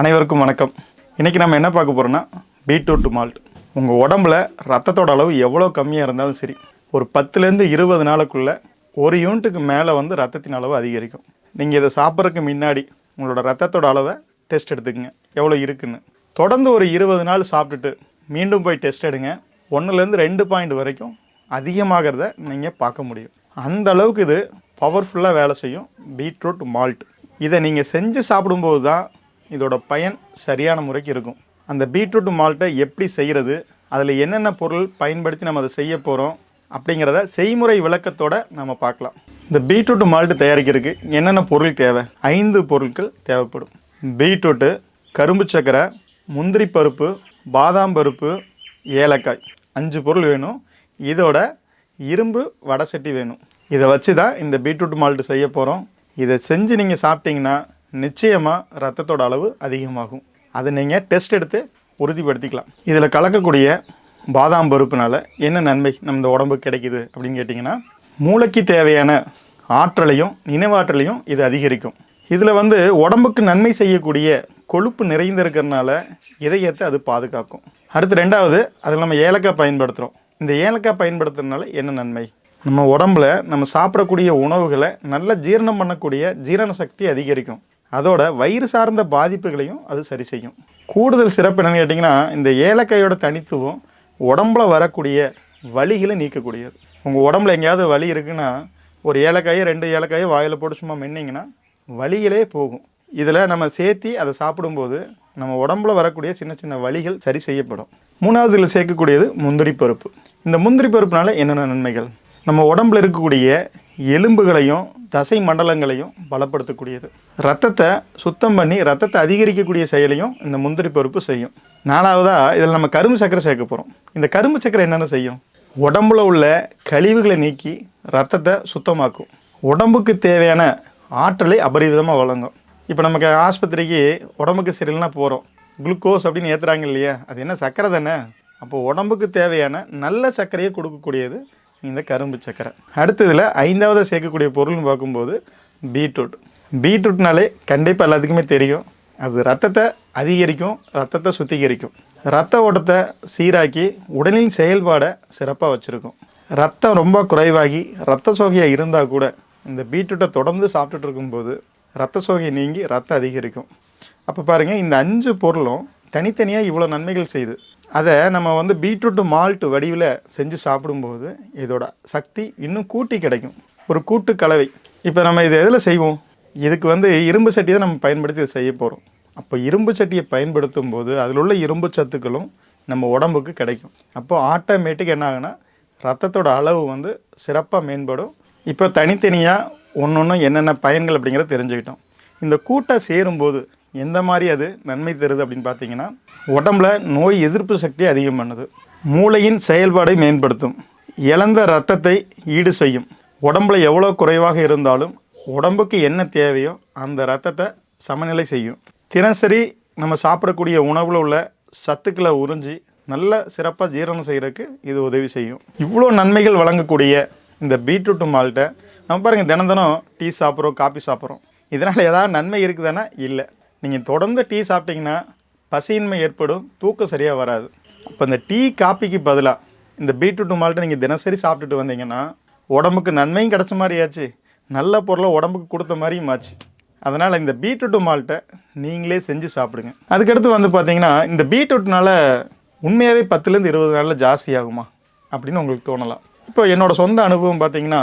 அனைவருக்கும் வணக்கம். இன்றைக்கி நம்ம என்ன பார்க்க போகிறோன்னா பீட்ரூட் மால்ட் உங்கள் உடம்புல ரத்தத்தோட அளவு எவ்வளோ கம்மியாக இருந்தாலும் சரி ஒரு பத்துலேருந்து இருபது நாளுக்குள்ளே ஒரு யூனிட்டுக்கு மேலே வந்து ரத்தத்தின் அளவு அதிகரிக்கும். நீங்கள் இதை சாப்பிட்றதுக்கு முன்னாடி உங்களோட ரத்தத்தோட அளவை டெஸ்ட் எடுத்துக்கங்க. எவ்வளோ இருக்குன்னு. தொடர்ந்து ஒரு இருபது நாள் சாப்பிட்டுட்டு மீண்டும் போய் டெஸ்ட் எடுங்க. ஒன்றுலேருந்து ரெண்டு பாயிண்ட் வரைக்கும் அதிகமாகிறத நீங்கள் பார்க்க முடியும். அந்த அளவுக்கு இது பவர்ஃபுல்லாக வேலை செய்யும் பீட்ரூட் மால்ட் இதை நீங்கள் செஞ்சு சாப்பிடும்போது தான் இதோட பயன் சரியான முறைக்கு இருக்கும். அந்த பீட்ரூட் மால்ட்டை எப்படி செய்கிறது அதில் என்னென்ன பொருள் பயன்படுத்தி நம்ம அதை செய்ய போகிறோம் அப்படிங்கிறத செய்முறை விளக்கத்தோட நம்ம பார்க்கலாம். இந்த பீட்ரூட் மால்ட்டு தயாரிக்கிறதுக்கு என்னென்ன பொருள் தேவை? ஐந்து பொருட்கள் தேவைப்படும். பீட்ரூட்டு கரும்பு சக்கரை முந்திரி பருப்பு பாதாம் பருப்பு ஏலக்காய். அஞ்சு பொருள் வேணும். இதோட இரும்பு வடை சட்டி வேணும். இதை வச்சு தான் இந்த பீட்ரூட் மால்ட்டு செய்ய போகிறோம். இதை செஞ்சு நீங்கள் சாப்பிட்டீங்கன்னா நிச்சயமாக ரத்தத்தோட அளவு அதிகமாகும். அதை நீங்கள் டெஸ்ட் எடுத்து உறுதிப்படுத்திக்கலாம். இதில் கலக்கக்கூடிய பாதாம் பருப்புனால் என்ன நன்மை நம்ம இந்த உடம்புக்கு கிடைக்குது அப்படின்னு கேட்டிங்கன்னா மூளைக்கு தேவையான ஆற்றலையும் நினைவாற்றலையும் இது அதிகரிக்கும். இதில் வந்து உடம்புக்கு நன்மை செய்யக்கூடிய கொழுப்பு நிறைந்திருக்கிறதுனால இதயத்தை அது பாதுகாக்கும். அடுத்து ரெண்டாவது அதில் நம்ம ஏலக்காய் பயன்படுத்துகிறோம் இந்த ஏலக்காய் பயன்படுத்துறதுனால என்ன நன்மை? நம்ம உடம்புல நம்ம சாப்பிடக்கூடிய உணவுகளை நல்லா ஜீரணம் பண்ணக்கூடிய ஜீரண சக்தி அதிகரிக்கும். அதோட வயிறு சார்ந்த பாதிப்புகளையும் அது சரி செய்யும். கூடுதல் சிறப்பு என்னன்னு கேட்டிங்கன்னா இந்த ஏலக்காயோட தனித்துவம் உடம்புல வரக்கூடிய வலிகளை நீக்கக்கூடியது. உங்கள் உடம்புல எங்கேயாவது வலி இருக்குன்னா ஒரு ஏலக்காயை ரெண்டு ஏலக்காயை வாயில் போட்டு சும்மா மென்னிங்கன்னா வலிகளே போகும். இதில் நம்ம சேர்த்தி அதை சாப்பிடும்போது நம்ம உடம்புல வரக்கூடிய சின்ன சின்ன வலிகள் சரி செய்யப்படும். மூணாவது இதில் சேர்க்கக்கூடியது முந்திரி பருப்பு. இந்த முந்திரி பருப்புனால என்னென்ன நன்மைகள்? நம்ம உடம்புல இருக்கக்கூடிய எலும்புகளையும் தசை மண்டலங்களையும் பலப்படுத்தக்கூடியது. ரத்தத்தை சுத்தம் பண்ணி ரத்தத்தை அதிகரிக்கக்கூடிய செயலையும் இந்த முந்திரி பருப்பு செய்யும். நாலாவதாக இதில் நம்ம கரும்பு சக்கரை சேர்க்க போகிறோம் இந்த கரும்பு சக்கரை என்னென்ன செய்யும்? உடம்புல உள்ள கழிவுகளை நீக்கி ரத்தத்தை சுத்தமாக்கும். உடம்புக்கு தேவையான ஆற்றலை அபரிவிதமாக வழங்கும். இப்போ நமக்கு ஆஸ்பத்திரிக்கு உடம்புக்கு சரியில்லைனா போகிறோம் குளுக்கோஸ் அப்படின்னு ஏற்றுறாங்க இல்லையா? அது என்ன சர்க்கரை தானே? அப்போ உடம்புக்கு தேவையான நல்ல சர்க்கரையை கொடுக்கக்கூடியது இந்த கரும்பு சக்கரை. அடுத்ததில் ஐந்தாவது சேர்க்கக்கூடிய பொருள்னு பார்க்கும்போது பீட்ரூட். பீட்ரூட்னாலே கண்டிப்பாக எல்லாத்துக்குமே தெரியும். அது ரத்தத்தை அதிகரிக்கும் ரத்தத்தை சுத்திகரிக்கும். ரத்த ஓட்டத்தை சீராக்கி உடலின் செயல்பாடை சிறப்பாக வச்சுருக்கும். ரத்தம் ரொம்ப குறைவாகி ரத்த சோகையாக இருந்தால் கூட இந்த பீட்ரூட்டை தொடர்ந்து சாப்பிட்டுட்டு இருக்கும்போது ரத்த சோகை நீங்கி ரத்தம் அதிகரிக்கும். அப்போ பாருங்கள் இந்த அஞ்சு பொருளும் தனித்தனியாக இவ்வளோ நன்மைகள் செய்யுது அதை நம்ம வந்து பீட்ரூட்டு மால்ட்டு வடிவில் செஞ்சு சாப்பிடும்போது இதோட சக்தி இன்னும் கூட்டி கிடைக்கும். ஒரு கூட்டு கலவை. இப்போ நம்ம இது எதில் செய்வோம்? இதுக்கு வந்து இரும்பு சட்டியை தான் நம்ம பயன்படுத்தி இதை செய்ய போகிறோம். அப்போ இரும்பு சட்டியை பயன்படுத்தும் போது அதில் உள்ள இரும்பு சத்துக்களும் நம்ம உடம்புக்கு கிடைக்கும். அப்போ ஆட்டோமேட்டிக் என்ன ஆகுனா ரத்தத்தோட அளவு வந்து சிறப்பாக மேம்படும். இப்போ தனித்தனியாக ஒன்று ஒன்று என்னென்ன பயன்கள் அப்படிங்கிறத தெரிஞ்சுக்கிட்டோம். இந்த கூட்டை சேரும்போது எந்த மாதிரி அது நன்மை தருது அப்படின்னு பார்த்தீங்கன்னா உடம்புல நோய் எதிர்ப்பு சக்தி அதிகம் பண்ணுது. மூளையின் செயல்பாடை மேம்படுத்தும். இழந்த ரத்தத்தை ஈடு செய்யும். உடம்புல எவ்வளோ குறைவாக இருந்தாலும் உடம்புக்கு என்ன தேவையோ அந்த ரத்தத்தை சமநிலை செய்யும். தினசரி நம்ம சாப்பிடக்கூடிய உணவில் உள்ள சத்துக்களை உறிஞ்சி நல்ல சிறப்பாக ஜீரணம் செய்கிறதுக்கு இது உதவி செய்யும். இவ்வளோ நன்மைகள் வழங்கக்கூடிய இந்த பீட்ரூட் மால்ட்டை நம்ம பாருங்கள் தினம் தினம் டீ சாப்பிட்றோம் காபி சாப்பிட்றோம். இதனால் ஏதாவது நன்மை இருக்குதானா? இல்லை. நீங்கள் தொடர்ந்து டீ சாப்பிட்டீங்கன்னா பசியின்மை ஏற்படும் தூக்கம் சரியாக வராது. அப்போ இந்த டீ காப்பிக்கு பதிலாக இந்த பீட்ரூட் மால்ட்டை நீங்கள் தினசரி சாப்பிட்டுட்டு வந்தீங்கன்னா உடம்புக்கு நன்மையும் கிடைச்ச மாதிரியாச்சு. நல்ல பொருளை உடம்புக்கு கொடுத்த மாதிரியும் ஆச்சு. அதனால் இந்த பீட்ரூட் மால்ட்டை நீங்களே செஞ்சு சாப்பிடுங்க. அதுக்கடுத்து வந்து பார்த்தீங்கன்னா இந்த பீட்ரூட்னால உண்மையாகவே பத்துலேருந்து இருபது நாளில் ஜாஸ்தி ஆகுமா? அப்படின்னு உங்களுக்கு தோணலாம். இப்போ என்னோடய சொந்த அனுபவம் பார்த்தீங்கன்னா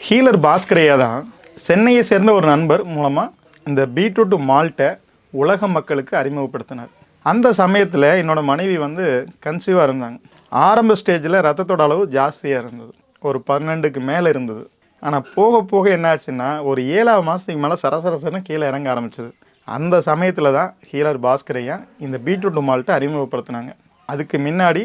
ஹீலர் பாஸ்கரையா தான் சென்னையை சேர்ந்த ஒரு நண்பர் மூலமாக இந்த பீட்ரூட் மால்ட்டை உலக மக்களுக்கு அறிமுகப்படுத்தினார். அந்த சமயத்தில் என்னோடய மனைவி வந்து கன்சீவாக இருந்தாங்க. ஆரம்ப ஸ்டேஜில் ரத்தத்தோட அளவு ஜாஸ்தியாக இருந்தது. ஒரு பன்னெண்டுக்கு மேலே இருந்தது. ஆனால் போக போக என்னாச்சுன்னா ஒரு ஏழாவது மாதத்துக்கு மேலே சரசரசன்னு கீழே இறங்க ஆரம்பிச்சது. அந்த சமயத்தில் தான் ஹீலர் பாஸ்கரையா இந்த பீட்ரூட் மால்ட்டை அறிமுகப்படுத்தினாங்க. அதுக்கு முன்னாடி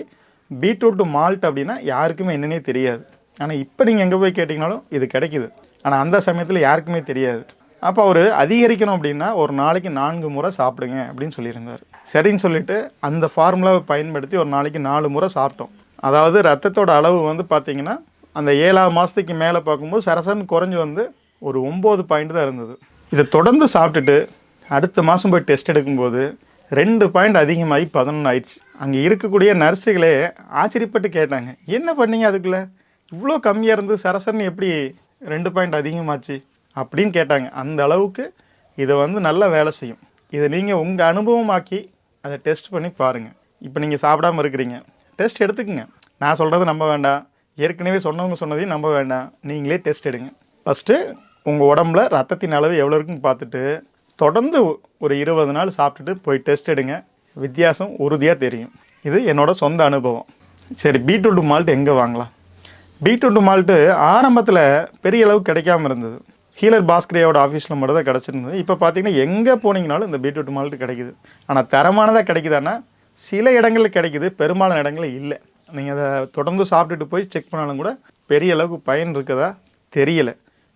பீட்ரூட் மால்ட் அப்படின்னா யாருக்குமே என்னன்னே தெரியாது. ஆனால் இப்போ நீங்கள் எங்கே போய் கேட்டிங்கனாலும் இது கிடைக்குது. ஆனால் அந்த சமயத்தில் யாருக்குமே தெரியாது. அப்போ அவர் அதிகரிக்கணும் அப்படின்னா ஒரு நாளைக்கு நான்கு முறை சாப்பிடுங்க அப்படின்னு சொல்லியிருந்தார். சரின்னு சொல்லிட்டு அந்த ஃபார்முலாவை பயன்படுத்தி ஒரு நாளைக்கு நாலு முறை சாப்பிட்டோம். அதாவது ரத்தத்தோட அளவு வந்து பார்த்திங்கன்னா அந்த ஏழாவது மாதத்துக்கு மேலே பார்க்கும்போது சரசன் குறைஞ்சி வந்து ஒரு ஒம்பது பாயிண்ட் தான் இருந்தது. இதை தொடர்ந்து சாப்பிட்டுட்டு அடுத்த மாதம் போய் டெஸ்ட் எடுக்கும்போது ரெண்டு பாயிண்ட் அதிகமாகி பதினொன்று ஆயிடுச்சு. அங்கே இருக்கக்கூடிய நர்ஸுகளே ஆச்சரியப்பட்டு கேட்டாங்க என்ன பண்ணீங்க அதுக்குள்ளே? இவ்வளோ கம்மியாக இருந்து சரசன் எப்படி ரெண்டு பாயிண்ட் அதிகமாச்சு? அப்படின்னு கேட்டாங்க. அந்த அளவுக்கு இதை வந்து நல்லா வேலை செய்யும். இதை நீங்கள் உங்கள் அனுபவமாக்கி அதை டெஸ்ட் பண்ணி பாருங்கள் இப்போ நீங்கள் சாப்பிடாம இருக்கிறீங்க. டெஸ்ட் எடுத்துக்கங்க. நான் சொல்கிறத நம்ப வேண்டாம். ஏற்கனவே சொன்னவங்க சொன்னதையும் நம்ப வேண்டாம். நீங்களே டெஸ்ட் எடுங்க. ஃபஸ்ட்டு உங்கள் உடம்புல ரத்தத்தின் அளவு எவ்வளோ இருக்குன்னு பார்த்துட்டு தொடர்ந்து ஒரு இருபது நாள் சாப்பிட்டுட்டு போய் டெஸ்ட் எடுங்க. வித்தியாசம் உறுதியாக தெரியும். இது என்னோடய சொந்த அனுபவம். சரி பீட்ரூட் மால்ட் எங்கே வாங்கலாம்? பீட்ரூட் மால்ட்டு ஆரம்பத்தில் பெரிய அளவு கிடைக்காம இருந்தது. ஹீலர் பாஸ்கரையோட ஆஃபீஸில் மட்டும் தான் கிடச்சிருந்தது. இப்போ பார்த்தீங்கன்னா எங்கே போனீங்கனாலும் இந்த பீட்ரூட் மால்ட் கிடைக்குது. ஆனால் தரமானதாக கிடைக்குதான்னா சில இடங்களில் கிடைக்குது பெரும்பாலான இடங்களில் இல்லை. நீங்கள் அதை தொடர்ந்து சாப்பிட்டுட்டு போய் செக் பண்ணாலும் கூட பெரிய அளவுக்கு பயன் இருக்கதா தெரியல.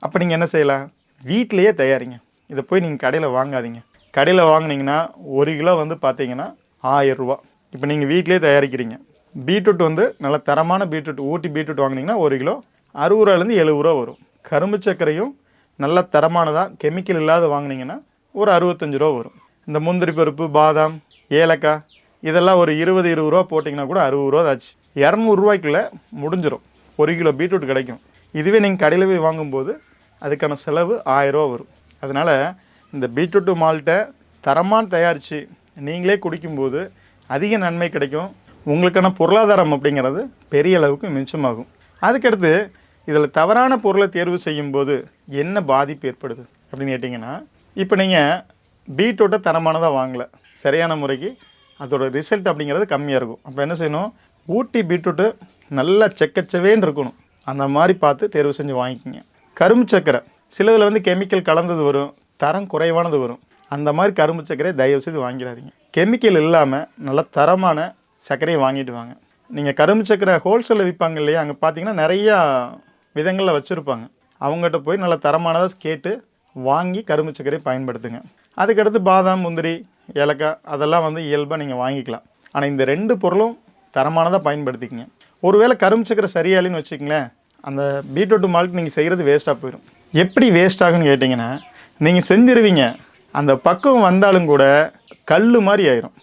அப்போ நீங்கள் என்ன செய்யலாம்? வீட்டிலேயே தயாரிங்க. இதை போய் நீங்கள் கடையில் வாங்காதீங்க. கடையில் வாங்கினீங்கன்னா ஒரு கிலோ வந்து பார்த்தீங்கன்னா ஆயிரரூபா இப்போ நீங்கள் வீட்டிலேயே தயாரிக்கிறீங்க. பீட்ரூட் வந்து நல்ல தரமான பீட்ரூட் ஊட்டி பீட்ரூட் வாங்கினீங்கன்னா ஒரு கிலோ அறுபது ரூபாலேருந்து எழுபது ரூபா வரும். கரும்பு சர்க்கரையும் நல்ல தரமானதாக கெமிக்கல் இல்லாத வாங்குனீங்கன்னா ஒரு அறுபத்தஞ்சு ரூபா வரும். இந்த முந்திரி பருப்பு பாதாம் ஏலக்காய் இதெல்லாம் ஒரு இருபது இருபது ரூபா போட்டிங்கன்னா கூட அறுபது ரூபா ஆச்சு. இரநூறுவாய்க்குள்ளே முடிஞ்சிடும் ஒரு கிலோ பீட்ரூட் கிடைக்கும். இதுவே நீங்கள் கடையில் போய் வாங்கும்போது அதுக்கான செலவு ஆயிரரூவா வரும். அதனால் இந்த பீட்ரூட்டு மால்ட்டை தரமாக தயாரித்து நீங்களே குடிக்கும்போது அதிக நன்மை கிடைக்கும். உங்களுக்கான பொருளாதாரம் அப்படிங்கிறது பெரிய அளவுக்கு மிச்சமாகும். அதுக்கடுத்து இதில் தவறான பொருளை தேர்வு செய்யும்போது என்ன பாதிப்பு ஏற்படுது அப்படின்னு கேட்டிங்கன்னா இப்போ நீங்கள் பீட்ரூட்டை தரமானதாக வாங்கலை. சரியான முறைக்கு அதோட ரிசல்ட் அப்படிங்கிறது கம்மியாக இருக்கும். அப்போ என்ன செய்யணும்? ஊட்டி பீட்ரூட்டு நல்லா செக்கச்சவேன்னு இருக்கணும். அந்த மாதிரி பார்த்து தேர்வு செஞ்சு வாங்கிக்கிங்க. கரும்பு சர்க்கரை சிலதில் வந்து கெமிக்கல் கலந்தது வரும். தரம் குறைவானது வரும். அந்த மாதிரி கரும்பு சர்க்கரை தயவு செய்து வாங்கிடாதீங்க. கெமிக்கல் இல்லாமல் நல்ல தரமான சர்க்கரையை வாங்கிட்டு வாங்க. நீங்கள் கரும்பு சர்க்கரை ஹோல்சேலில் விற்பாங்க இல்லையா? அங்கே பார்த்தீங்கன்னா நிறையா விதங்களில் வச்சுருப்பாங்க. அவங்ககிட்ட போய் நல்ல தரமானதாக கேட்டு வாங்கி கரும்பு சர்க்கரையை பயன்படுத்துங்க. அதுக்கடுத்து பாதாம் முந்திரி ஏலக்காய் அதெல்லாம் வந்து இயல்பாக நீங்கள் வாங்கிக்கலாம். ஆனால் இந்த ரெண்டு பொருளும் தரமானதாக பயன்படுத்திக்கங்க. ஒருவேளை கரும்பு சர்க்கரை சரியாலின்னு வச்சுக்கங்களேன் அந்த பீட்ரூட் மால்ட் நீங்கள் செய்கிறது வேஸ்ட்டாக போயிடும் எப்படி வேஸ்ட் ஆகுன்னு கேட்டிங்கன்னா நீங்கள் செஞ்சிருவீங்க அந்த பக்குவம் வந்தாலும் கூட கல் மாதிரி ஆயிரும்.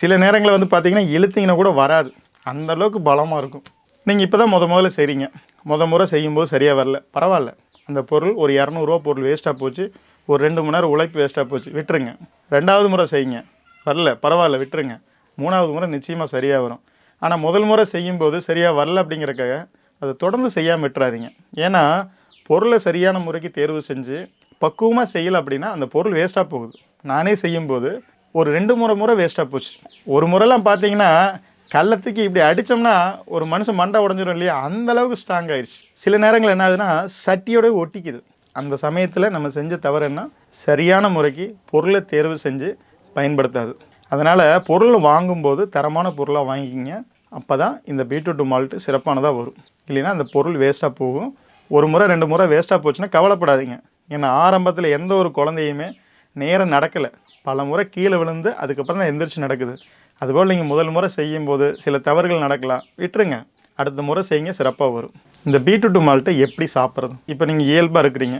சில நேரங்களில் வந்து பார்த்திங்கன்னா இழுத்திங்கன்னா கூட வராது. அந்தளவுக்கு பலமாக இருக்கும். நீங்கள் இப்போ தான் முத முதல்ல செய்கிறீங்க முத முறை செய்யும்போது சரியாக வரல. பரவாயில்ல. அந்த பொருள் ஒரு இரநூறுவா பொருள் வேஸ்ட்டாக போச்சு. ஒரு ரெண்டு மணி நேரம் உழைப்பு வேஸ்ட்டாக போச்சு. விட்டுருங்க. ரெண்டாவது முறை செய்யுங்க. வரல. பரவாயில்ல. விட்டுருங்க. மூணாவது முறை நிச்சயமாக சரியாக வரும். ஆனால் முதல் முறை செய்யும்போது சரியாக வரல அப்படிங்கிறக்காக அதை தொடர்ந்து செய்யாமல் விட்டுறாதீங்க. ஏன்னா பொருளை சரியான முறைக்கு தேர்வு செஞ்சு பக்குவமாக செய்யலை அப்படின்னா அந்த பொருள் வேஸ்ட்டாக போகுது. நானே செய்யும்போது ஒரு ரெண்டு முறை முறை வேஸ்ட்டாக போச்சு. ஒரு முறைலாம் பார்த்தீங்கன்னா கள்ளத்துக்கு இப்படி அடித்தோம்னா ஒரு மனுஷன் மண்டை உடஞ்சிடும் இல்லையா? அந்தளவுக்கு ஸ்ட்ராங் ஆயிடுச்சு சில நேரங்கள் என்ன ஆகுதுன்னா சட்டியோட ஒட்டிக்குது. அந்த சமயத்தில் நம்ம செஞ்ச தவறு என்ன? சரியான முறைக்கு பொருளை தேர்வு செஞ்சு பயன்படுத்தாது. அதனால் பொருள் வாங்கும்போது தரமான பொருளாக வாங்கிக்கிங்க. அப்போ தான் இந்த பீட்ரூட் மால்ட்டு சிறப்பானதாக வரும். இல்லைன்னா அந்த பொருள் வேஸ்ட்டாக போகும். ஒரு முறை ரெண்டு முறை வேஸ்ட்டாக போச்சுன்னா கவலைப்படாதீங்க. ஏன்னா ஆரம்பத்தில் எந்த ஒரு குழந்தையுமே நேரம் நடக்கலை. பல முறை கீழே விழுந்து அதுக்கப்புறம் தான் எந்திரிச்சு நடக்குது. அதுபோல் நீங்கள் முதல் முறை செய்யும்போது சில தவறுகள் நடக்கலாம். விட்டுருங்க. அடுத்த முறை செய்யுங்க சிறப்பாக வரும். இந்த பீட்ரூட் மால்ட்டை எப்படி சாப்பிட்றது? இப்போ நீங்கள் இயல்பாக இருக்கிறீங்க.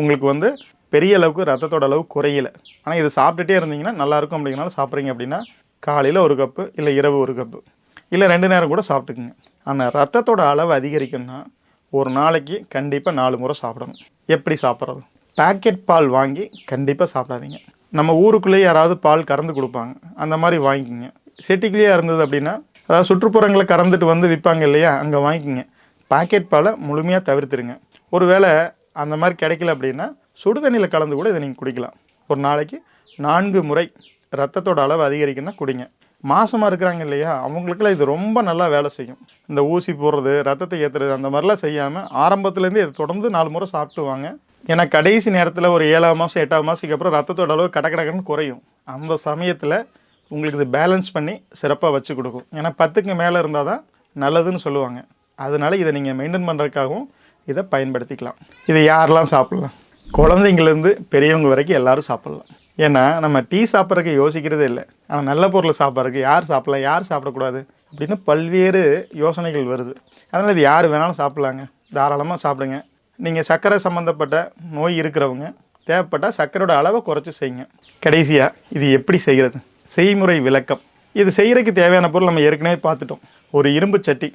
உங்களுக்கு வந்து பெரிய அளவுக்கு ரத்தத்தோட அளவு குறையல. ஆனால் இது சாப்பிட்டுட்டே இருந்தீங்கன்னா நல்லாயிருக்கும் அப்படிங்கிறனால சாப்பிட்றீங்க அப்படின்னா காலையில் ஒரு கப்பு இல்லை இரவு ஒரு கப்பு இல்லை ரெண்டு நேரம் கூட சாப்பிட்டுக்குங்க. ஆனால் ரத்தத்தோட அளவு அதிகரிக்கணும்னா ஒரு நாளைக்கு கண்டிப்பாக நாலு முறை சாப்பிடணும். எப்படி சாப்பிட்றது? பாக்கெட் பால் வாங்கி கண்டிப்பாக சாப்பிடாதீங்க. நம்ம ஊருக்குள்ளேயே யாராவது பால் கறந்து கொடுப்பாங்க. அந்த மாதிரி வாங்கிக்கோங்க. செட்டிக்குள்ளேயே இருந்தது அப்படின்னா அதாவது சுற்றுப்புறங்களை கறந்துட்டு வந்து விற்பாங்க இல்லையா அங்கே வாங்கிக்கோங்க. பாக்கெட் பாலை முழுமையாக தவிர்த்துருங்க. ஒருவேளை அந்த மாதிரி கிடைக்கல அப்படின்னா சுடு தண்ணியில் கலந்து கூட இதை நீங்கள் குடிக்கலாம். ஒரு நாளைக்கு நான்கு முறை ரத்தத்தோட அளவு அதிகரிக்குன்னா குடிங்க. மாசமாக இருக்கிறாங்க இல்லையா அவங்களுக்குலாம் இது ரொம்ப நல்லா வேலை செய்யும். இந்த ஊசி போடுறது ரத்தத்தை ஏற்றுறது அந்த மாதிரிலாம் செய்யாமல் ஆரம்பத்துலேருந்து இதை தொடர்ந்து நாலு முறை சாப்பிட்டு வாங்க. ஏன்னா கடைசி நேரத்தில் ஒரு ஏழாவது மாதம் எட்டாவது மாதத்துக்கு அப்புறம் ரத்தத்தோட அளவு கடக்கடக்குன்னு குறையும். அந்த சமயத்தில் உங்களுக்கு இது பேலன்ஸ் பண்ணி சிறப்பாக வச்சு கொடுக்கும். ஏன்னா பத்துக்கு மேலே இருந்தால் தான் நல்லதுன்னு சொல்லுவாங்க. அதனால இதை நீங்கள் மெயின்டைன் பண்ணுறதுக்காகவும் இதை பயன்படுத்திக்கலாம். இதை யாரெல்லாம் சாப்பிட்லாம்? குழந்தைங்கலேருந்து பெரியவங்க வரைக்கும் எல்லாரும் சாப்பிட்லாம். ஏன்னா நம்ம டீ சாப்பிட்றதுக்கு யோசிக்கிறதே இல்லை. ஆனால் நல்ல பொருளை சாப்பிட்றதுக்கு யார் சாப்பிடலாம் யார் சாப்பிடக்கூடாது அப்படின்னு பல்வேறு யோசனைகள் வருது. அதனால் இது யார் வேணாலும் சாப்பிட்லாங்க. தாராளமாக சாப்பிடுங்க. நீங்கள் சர்க்கரை சம்மந்தப்பட்ட நோய் இருக்கிறவங்க தேவைப்பட்டால் சர்க்கரையோட அளவை குறைச்சி செய்யுங்க. கடைசியாக இது எப்படி செய்கிறது செய்முறை விளக்கம். இது செய்கிறதுக்கு தேவையான பொருள் நம்ம ஏற்கனவே பார்த்துட்டோம். ஒரு இரும்பு சட்டி.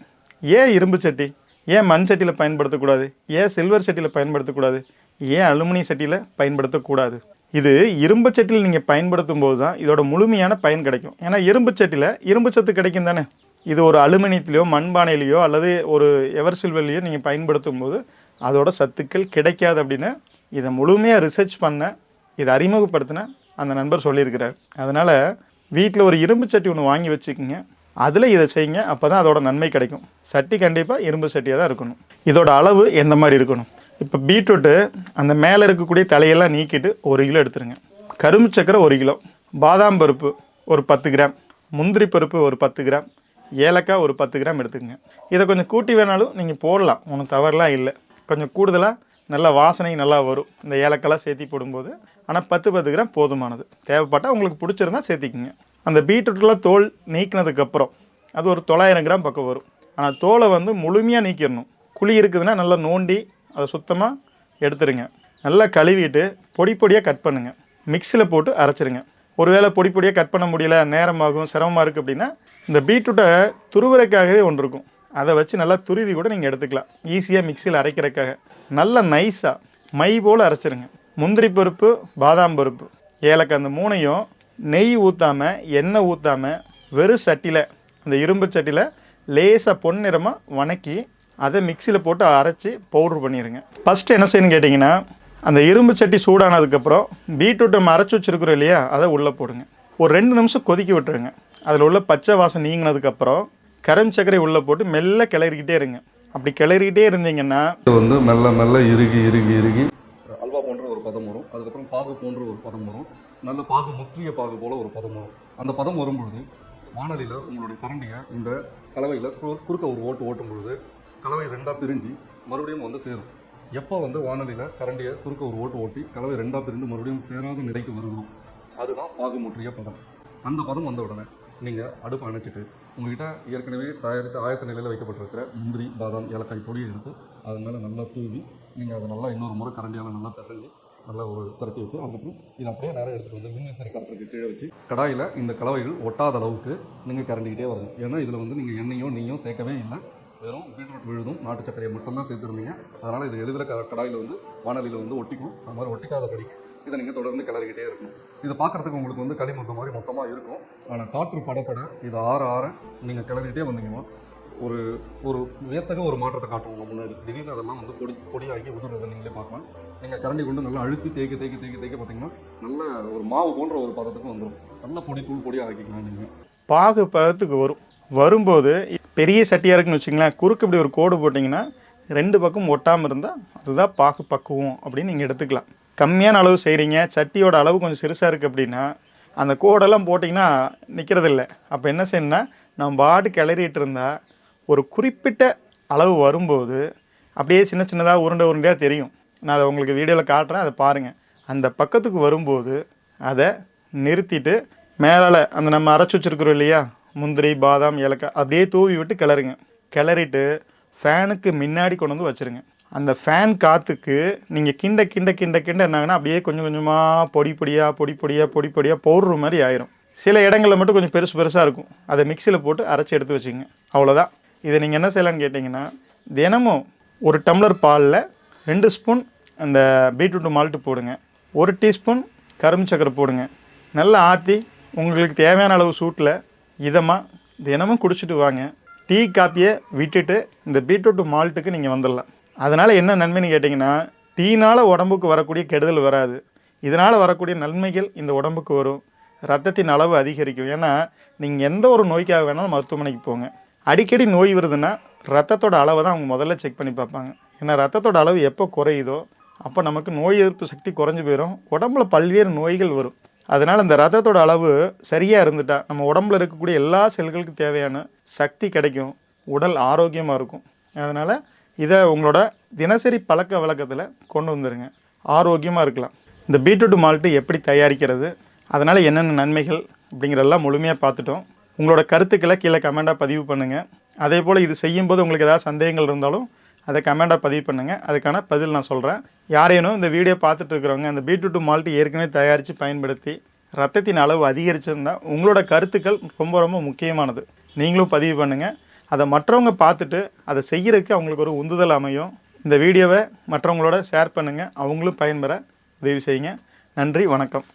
ஏன் இரும்பு சட்டி? ஏன் மண் சட்டியில் பயன்படுத்தக்கூடாது? ஏன் சில்வர் சட்டியில் பயன்படுத்தக்கூடாது? ஏன் அலுமினிய சட்டியில் பயன்படுத்தக்கூடாது? இது இரும்பு சட்டியில் நீங்கள் பயன்படுத்தும் போது தான் இதோட முழுமையான பயன் கிடைக்கும். ஏன்னா இரும்பு சட்டியில் இரும்பு சத்து கிடைக்கும் தானே? இது ஒரு அலுமினியத்திலையோ மண்பானையிலையோ அல்லது ஒரு எவர் சில்வர்லேயோ நீங்கள் பயன்படுத்தும் போது அதோட சத்துக்கள் கிடைக்காது அப்படின்னு இதை முழுமையாக ரிசர்ச் பண்ண இதை அறிமுகப்படுத்தின அந்த நண்பர் சொல்லியிருக்கிறார். அதனால் வீட்டில் ஒரு இரும்பு சட்டி ஒன்று வாங்கி வச்சுக்கோங்க. அதில் இதை செய்யுங்க அப்போ தான் அதோட நன்மை கிடைக்கும். சட்டி கண்டிப்பாக இரும்பு சட்டியாக தான் இருக்கணும். இதோட அளவு எந்த மாதிரி இருக்கணும்? இப்போ பீட்ரூட்டு அந்த மேலே இருக்கக்கூடிய தலையெல்லாம் நீக்கிட்டு ஒரு கிலோ எடுத்துருங்க. கரும்பு சக்கரை ஒரு கிலோ பாதாம் பருப்பு ஒரு பத்து கிராம் முந்திரி பருப்பு ஒரு பத்து கிராம் ஏலக்காய் ஒரு பத்து கிராம் எடுத்துக்கங்க. இதை கொஞ்சம் கூட்டி வேணாலும் நீங்கள் போடலாம் ஒன்றும் தவறுலாம் இல்லை. கொஞ்சம் கூடுதலாக நல்ல வாசனை நல்லா வரும். இந்த ஏலக்காய்லாம் சேர்த்தி போடும்போது. ஆனால் பத்து பத்து கிராம் போதுமானது. தேவைப்பட்டால் உங்களுக்கு பிடிச்சிருந்தா சேர்த்திக்கிங்க. அந்த பீட்ரூட்டில் தோல் நீக்கினதுக்கப்புறம் அது ஒரு தொள்ளாயிரம் கிராம் பக்கம் வரும். ஆனால் தோலை வந்து முழுமையாக நீக்கிடணும். குழி இருக்குதுன்னா நல்லா நோண்டி அதை சுத்தமாக எடுத்துருங்க. நல்லா கழுவிட்டு பொடி பொடியாக கட் பண்ணுங்கள் மிக்சியில் போட்டு அரைச்சிருங்க. ஒருவேளை பொடி பொடியாக கட் பண்ண முடியல நேரமாகும் சிரமமாக இருக்குது அப்படின்னா இந்த பீட்ரூட்டை துருவுறதுக்காகவே ஒன்று இருக்கும். அதை வச்சு நல்லா துருவி கூட நீங்கள் எடுத்துக்கலாம். ஈஸியாக மிக்சியில் அரைக்கிறதுக்காக. நல்லா நைஸாக மை போல் அரைச்சிருங்க. முந்திரி பருப்பு பாதாம் பருப்பு. ஏலக்காய் அந்த மூணையும் நெய் ஊற்றாமல் எண்ணெய் ஊற்றாமல் வெறும் சட்டியில் அந்த இரும்பு சட்டியில் லேசாக பொன்னிறமாக வணக்கி அதை மிக்சியில் போட்டு அரைச்சி பவுட்ரு பண்ணிடுங்க ஃபஸ்ட்டு என்ன செய்யணும்னு கேட்டிங்கன்னா அந்த இரும்பு சட்டி சூடானதுக்கப்புறம் பீட்ரூட் நம்ம அரைச்சி வச்சுருக்குறோம் இல்லையா அதை உள்ளே போடுங்க. ஒரு ரெண்டு நிமிஷம் கொதிக்க விட்டுருங்க. அதில் உள்ள பச்சை வாசம் நீங்கினதுக்கப்புறம் கரும் சர்க்கரை உள்ளே போட்டு மெல்ல கிளறிக்கிட்டே இருங்க. அப்படி கிளறிக்கிட்டே இருந்தீங்கன்னா இது வந்து மெல்ல மெல்ல இறுகி இறுகி இறுகி. அல்வா போன்ற ஒரு பதம் வரும். அதுக்கப்புறம் பாகு போன்ற ஒரு பதம் வரும். நல்ல பாகு முற்றிய பாகு போல ஒரு பதம் வரும். அந்த பதம் வரும்பொழுது வானலியில் உங்களுடைய கரண்டியை இந்த கலவையில் குறுக்க ஒரு ஓட்டு ஓட்டும் பொழுது கலவை ரெண்டாக பிரிஞ்சு மறுபடியும் வந்து சேரும். எப்போ வந்து வானலியில் கரண்டியை குறுக்க ஒரு ஓட்டு ஓட்டி கலவை ரெண்டாக பிரிந்து மறுபடியும் சேராத நிலைக்கு வருகிறோம்? அதுதான் பாகு முற்றிய பதம். அந்த பதம் வந்த உடனே நீங்கள் அடுப்பை அணைச்சிட்டு உங்கள்கிட்ட ஏற்கனவே தயாரித்து ஆயத்த நிலையில் வைக்கப்பட்டிருக்கிற முந்திரி பாதாம் ஏலக்காய் பொடியை எடுத்து அது மேலே நல்லா தூவி நீங்கள் அதை நல்லா இன்னொரு முறை கரண்டியால் நல்லா பிசைஞ்சு நல்லா ஒரு திரட்டி வச்சு அதுக்கப்புறம் இதை அப்படியே நேரம் எடுத்துகிட்டு வந்து மின்விசரி காட்டுறதுக்கு கீழே வச்சு கடாயில் இந்த கலவைகள் ஒட்டாத அளவுக்கு நீங்கள் கரண்டிக்கிட்டே வரணும். ஏன்னா இதில் வந்து நீங்கள் எண்ணெயோ நெய்யோ சேர்க்கவே இல்லை. வெறும் பீட்ரூட் விழுதும் நாட்டு சர்க்கரையை மட்டும்தான் சேர்த்துருந்தீங்க. அதனால் இது எழுதுகிற க கடாயில் வந்து வானலியில் வந்து ஒட்டிக்கும். அது மாதிரி ஒட்டிக்காத படிக்கும் இதை நீங்கள் தொடர்ந்து கிளறிக்கிட்டே இருக்கணும். இது பார்க்குறதுக்கு உங்களுக்கு வந்து களிமண் மாதிரி மொத்தமாக இருக்கும். ஆனால் காற்று படப்பட இது ஆற ஆற நீங்கள் கிளறிக்கிட்டே வந்தீங்கன்னா ஒரு ஒரு வியத்தக ஒரு மாற்றத்தை காட்டுவோம் முன்னாடி. திடீர்னு அதெல்லாம் வந்து பொடி பொடியாகி உதிர்றதை நீங்களே பார்க்கலாம். நீங்கள் கரண்டி கொண்டு நல்லா அழுத்தி தேய்க்க தேய்க்க தேய்க்க தேய்க்க பார்த்தீங்கன்னா நல்ல ஒரு மாவு போன்ற ஒரு பதத்துக்கு வந்துடும் நல்ல பொடி தூள் பொடியாக ஆக்கிக்கலாம் நீங்கள் பாகு பதத்துக்கு வரும். வரும்போது பெரிய சட்டியாக இருக்குன்னு வச்சுங்களேன் குறுக்கு இப்படி ஒரு கோடு போட்டிங்கன்னா ரெண்டு பக்கம் ஒட்டாமல் இருந்தால் அதுதான் பாகு பக்குவம் அப்படின்னு நீங்கள் எடுத்துக்கலாம். கம்மியான அளவு செய்கிறீங்க சட்டியோட அளவு கொஞ்சம் சிறுசாக இருக்குது அப்படின்னா அந்த கோடெல்லாம் போட்டிங்கன்னா நிற்கிறதில்ல அப்போ என்ன செய்யணும்னா நம்ம பாட்டு கிளறிட்டு இருந்தால் ஒரு குறிப்பிட்ட அளவு வரும்போது அப்படியே சின்ன சின்னதாக உருண்டை உருண்டையாக தெரியும். நான் அதை உங்களுக்கு வீடியோவில் காட்டுறேன் அதை பாருங்கள் அந்த பக்கத்துக்கு வரும்போது அதை நிறுத்திட்டு மேலால் அந்த நம்ம அரைச்சி வச்சுருக்குறோம் இல்லையா முந்திரி பாதாம் ஏலக்காய் அப்படியே தூவி விட்டு கிளறுங்க. கிளறிட்டு ஃபேனுக்கு முன்னாடி கொண்டு வந்து வச்சுருங்க. அந்த ஃபேன் காற்றுக்கு நீங்கள் கிண்ட கிண்ட கிண்ட கிண்ட என்னாங்கன்னா அப்படியே கொஞ்சம் கொஞ்சமாக பொடி பொடியாக பொடி பொடியாக பொடி பொடியாக பவுட்ரு மாதிரி ஆயிரும். சில இடங்களில் மட்டும் கொஞ்சம் பெருசு பெருசாக இருக்கும். அதை மிக்சியில் போட்டு அரைச்சி எடுத்து வச்சுங்க. அவ்வளோதான் இதை நீங்கள் என்ன செய்யலான்னு கேட்டிங்கன்னா தினமும் ஒரு டம்ளர் பாலில் ரெண்டு ஸ்பூன் அந்த பீட்ரூட் மால்ட்டு போடுங்க. ஒரு டீஸ்பூன் கரும்பு சக்கரை போடுங்க. நல்லா ஆற்றி உங்களுக்கு தேவையான அளவு சூட்டில் இதமாக தினமும் குடிச்சிட்டு வாங்க. டீ காப்பியை விட்டுட்டு இந்த பீட்ரூட் மால்ட்டுக்கு நீங்கள் வந்துடலாம். அதனால் என்ன நன்மைன்னு கேட்டிங்கன்னா டீனால் உடம்புக்கு வரக்கூடிய கெடுதல் வராது. இதனால் வரக்கூடிய நன்மைகள் இந்த உடம்புக்கு வரும். ரத்தத்தின் அளவு அதிகரிக்கும். ஏன்னா நீங்கள் எந்த ஒரு நோய்க்காக வேணாலும் மருத்துவமனைக்கு போங்க. அடிக்கடி நோய் வருதுன்னா ரத்தத்தோட அளவை தான் அவங்க முதல்ல செக் பண்ணி பார்ப்பாங்க. ஏன்னா ரத்தத்தோட அளவு எப்போ குறையுதோ அப்போ நமக்கு நோய் எதிர்ப்பு சக்தி குறைஞ்சி போயிடும் உடம்புல பல்வேறு நோய்கள் வரும். அதனால் இந்த ரத்தத்தோட அளவு சரியாக இருந்துட்டா நம்ம உடம்புல இருக்கக்கூடிய எல்லா செல்களுக்கு தேவையான சக்தி கிடைக்கும். உடல் ஆரோக்கியமாக இருக்கும். அதனால் இதை உங்களோட தினசரி பழக்க வழக்கத்தில் கொண்டு வந்துடுங்க ஆரோக்கியமாக இருக்கலாம். இந்த பீட்ரூட் மால்ட்டு எப்படி தயாரிக்கிறது அதனால் என்னென்ன நன்மைகள் அப்படிங்கிறதெல்லாம் முழுமையாக பார்த்துட்டோம். உங்களோட கருத்துக்களை கீழே கமெண்ட்டாக பதிவு பண்ணுங்கள் அதே போல் இது செய்யும்போது உங்களுக்கு ஏதாவது சந்தேகங்கள் இருந்தாலும் அதை கமெண்டாக பதிவு பண்ணுங்கள் அதுக்கான பதில் நான் சொல்கிறேன் யாரேனும் இந்த வீடியோ பார்த்துட்டு இருக்கிறவங்க அந்த பீட்ரூட் மால்ட்டு ஏற்கனவே தயாரித்து பயன்படுத்தி ரத்தத்தின் அளவு அதிகரிச்சிருந்தால் உங்களோட கருத்துக்கள் ரொம்ப ரொம்ப முக்கியமானது. நீங்களும் பதிவு பண்ணுங்கள் அதை மற்றவங்க பார்த்துட்டு அதை செய்கிறதுக்கு அவங்களுக்கு ஒரு உந்துதல் அமையும். இந்த வீடியோவை மற்றவங்களோட ஷேர் பண்ணுங்கள் அவங்களும் பயன்பெற உதவி செய்யுங்க. நன்றி வணக்கம்.